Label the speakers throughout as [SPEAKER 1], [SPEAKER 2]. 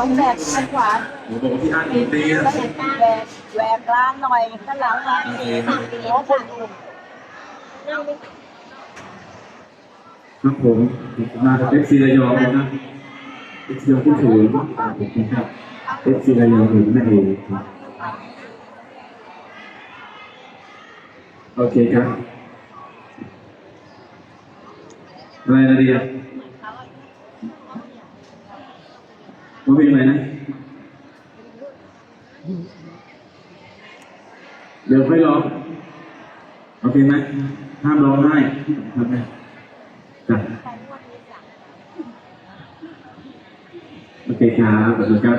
[SPEAKER 1] องแบกข้างขวา
[SPEAKER 2] ผมบอกว่าพี่อาร์ตดีดีนะ
[SPEAKER 1] แล้วเห็นแหวกแหวกล้างหน่อยข้างหลังมา
[SPEAKER 2] โอเค
[SPEAKER 1] หัวคนดู
[SPEAKER 2] ครับผมมาจากเอฟซีระยองนะครับเอฟซีที่ถือนะครับเอฟซีระยองถึงนั่นเองครับโอเคครับอะไรนะเดีย ว่าเป็นอะไรนะเดี๋ยวค่อยร้องโอเคไหมห้ามร้องไห้ครับแม่จ้ะโอเคครับขอบคุณครับ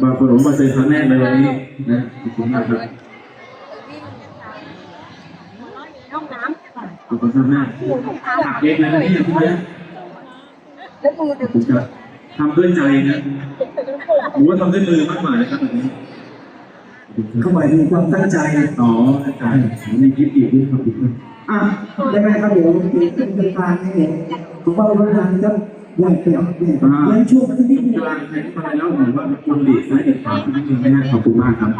[SPEAKER 2] มาขนมมาเซ็นครั้งแรกเลยวันนี้นะขอบคุณมากครับ
[SPEAKER 1] ห้องน้
[SPEAKER 2] ขอบคุณครับแม่ถักเองเลยนะเนี่ยพี่นะำ
[SPEAKER 1] แล้วมือ
[SPEAKER 2] ข
[SPEAKER 1] ดึ
[SPEAKER 2] อบคุณครับทำด้วยใจนะผมว่าทำด้วยมือมากกว่านะครับแบบนี้
[SPEAKER 3] เขาหมายถึงความตั้งใจ
[SPEAKER 2] อ๋ออาจารย์มีคลิปอีกด้วยครับอีกครับ
[SPEAKER 3] อะได้ไหมครับเดี๋ยวมีเป็นเป็นการให้เห็นผมว่าเป็นการจะใหญ่เปรียบเนี่ยเลี้ยงช่วงสักนิดนึง
[SPEAKER 2] กลางใครเข้ามาแล้วผมว่าคุณดีดซ้ายดีดขวาสักนิดนึงนะฮะขอบคุณมากครับ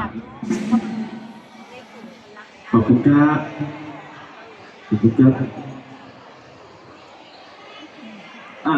[SPEAKER 2] ขอบคุณครับขอบคุณครับ อะ